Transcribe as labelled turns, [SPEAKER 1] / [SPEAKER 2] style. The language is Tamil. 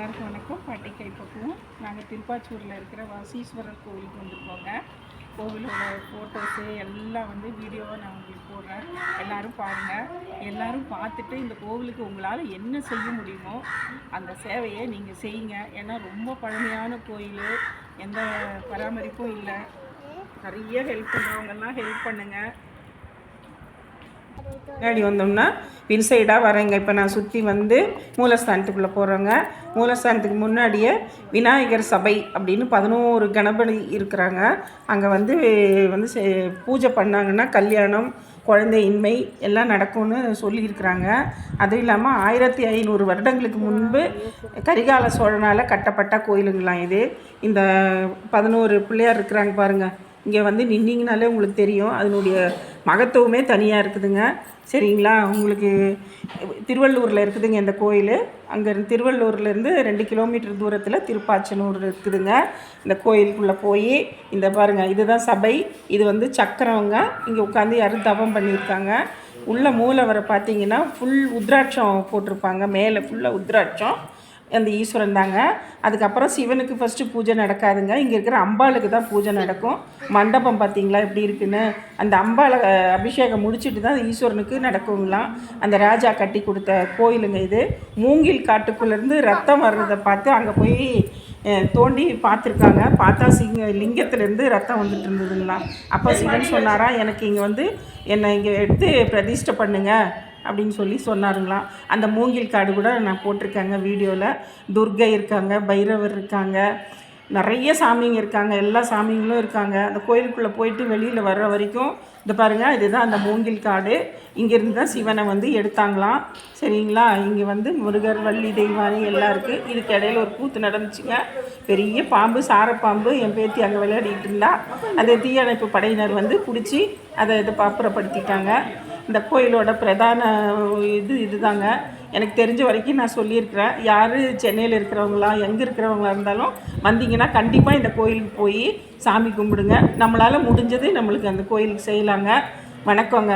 [SPEAKER 1] எல்லாருக்கும் வணக்கம். பாட்டி கைப்பக்குவோம் நாங்கள் திருப்பாச்சூரில் இருக்கிற வாசீஸ்வரர் கோவிலுக்கு வந்திருக்கோங்க. கோவிலோட ஃபோட்டோஸு எல்லாம் வந்து வீடியோவை நான் உங்களுக்கு போடுறேன். எல்லோரும் பாருங்கள் எல்லோரும் பார்த்துட்டு இந்த கோவிலுக்கு உங்களால் என்ன செய்ய முடியுமோ அந்த சேவையை நீங்கள் செய்யுங்க. ஏன்னா ரொம்ப பழமையான கோயில். எந்த பராமரிப்பும் இல்லை. நிறைய ஹெல்ப் பண்ணுறவங்கெல்லாம் ஹெல்ப் பண்ணுங்கள் முன்னாடி வந்தோம்னா பின் சைடாக வரேங்க இப்போ நான் சுற்றி வந்து மூலஸ்தானத்துக்குள்ளே போகிறோங்க மூலஸ்தானத்துக்கு முன்னாடியே விநாயகர் சபை அப்படின்னு பதினோரு கணபதி இருக்கிறாங்க. அங்கே வந்து வந்து பூஜை பண்ணாங்கன்னா கல்யாணம் குழந்தையின்மை எல்லாம் நடக்கும்னு சொல்லியிருக்கிறாங்க. அதுவும் இல்லாமல் ஆயிரத்தி ஐநூறு வருடங்களுக்கு முன்பு கரிகால சோழனால் கட்டப்பட்ட கோயிலுங்களாம் இது. இந்த பதினோரு பிள்ளையார் இருக்கிறாங்க பாருங்கள் இங்கே வந்து நின்னிங்கனாலே உங்களுக்கு தெரியும். அதனுடைய மகத்துவமே தனியாக இருக்குதுங்க. சரிங்களா? உங்களுக்கு திருவள்ளூரில் இருக்குதுங்க இந்த கோயில். அங்கே திருவள்ளூர்லேருந்து ரெண்டு கிலோமீட்டர் தூரத்தில் திருப்பாச்சனூர் இருக்குதுங்க. இந்த கோயிலுக்குள்ளே போய் இந்த பாருங்கள் இதுதான் சபை. இது வந்து சக்கரவங்க. இங்கே உட்காந்து யாரும் தவம் பண்ணியிருக்காங்க. உள்ள மூலவரை பார்த்தீங்கன்னா ஃபுல் உத்ராட்சம் போட்டிருப்பாங்க. மேலே ஃபுல்லாக உத்ராட்சம். அந்த ஈஸ்வரன் தாங்க. அதுக்கப்புறம் சிவனுக்கு ஃபஸ்ட்டு பூஜை நடக்காதுங்க. இங்கே இருக்கிற அம்பாளுக்கு தான் பூஜை நடக்கும். மண்டபம் பார்த்தீங்களா எப்படி இருக்குன்னு? அந்த அம்பாளை அபிஷேகம் முடிச்சுட்டு தான் ஈஸ்வரனுக்கு நடக்குங்களாம். அந்த ராஜா கட்டி கொடுத்த கோயிலுங்க இது. மூங்கில் காட்டுக்குள்ளேருந்து ரத்தம் வர்றதை பார்த்து அங்கே போய் தோண்டி பார்த்துருக்காங்க. பார்த்தா சிங்க லிங்கத்துலேருந்து ரத்தம் வந்துட்டு இருந்ததுங்களாம். அப்போ சிவன் சொன்னாரா எனக்கு இங்கே வந்து என்னை இங்கே எடுத்து பிரதிஷ்டை பண்ணுங்கள் அப்படின்னு சொல்லி சொன்னாருங்களாம். அந்த மூங்கில் காடு கூட நான் போட்டிருக்கேங்க வீடியோவில் துர்கை இருக்காங்க பைரவர் இருக்காங்க நிறைய சாமிங்க இருக்காங்க எல்லா சாமிங்களும் இருக்காங்க. அந்த கோயிலுக்குள்ளே போயிட்டு வெளியில் வர்ற வரைக்கும் இந்த பாருங்கள் இதுதான் அந்த மூங்கில் காடு. இங்கேருந்து தான் சிவனை வந்து எடுத்தாங்களாம். சரிங்களா? இங்கே வந்து முருகர் வள்ளி தெய்வானி எல்லாம் இருக்குது இதுக்கு இடையில ஒரு கூத்து நடந்துச்சுங்க. பெரிய பாம்பு சாரப்பாம்பு என் பேத்தி அங்கே விளையாடிட்டு இருந்தா. அந்த தீயணைப்பு படையினர் வந்து பிடிச்சி அதை இதை பாப்புறப்படுத்திட்டாங்க. இந்த கோயிலோட பிரதான இது இதுதாங்க. எனக்கு தெரிஞ்ச வரைக்கும் நான் சொல்லியிருக்கிறேன். யார் சென்னையில் இருக்கிறவங்களா எங்கே இருக்கிறவங்களா இருந்தாலும் வந்தீங்கன்னா கண்டிப்பாக இந்த கோயிலுக்கு போய் சாமி கும்பிடுங்க. நம்மளால் முடிஞ்சது நம்மளுக்கு அந்த கோயிலுக்கு செய்யலாங்க. வணக்கங்க.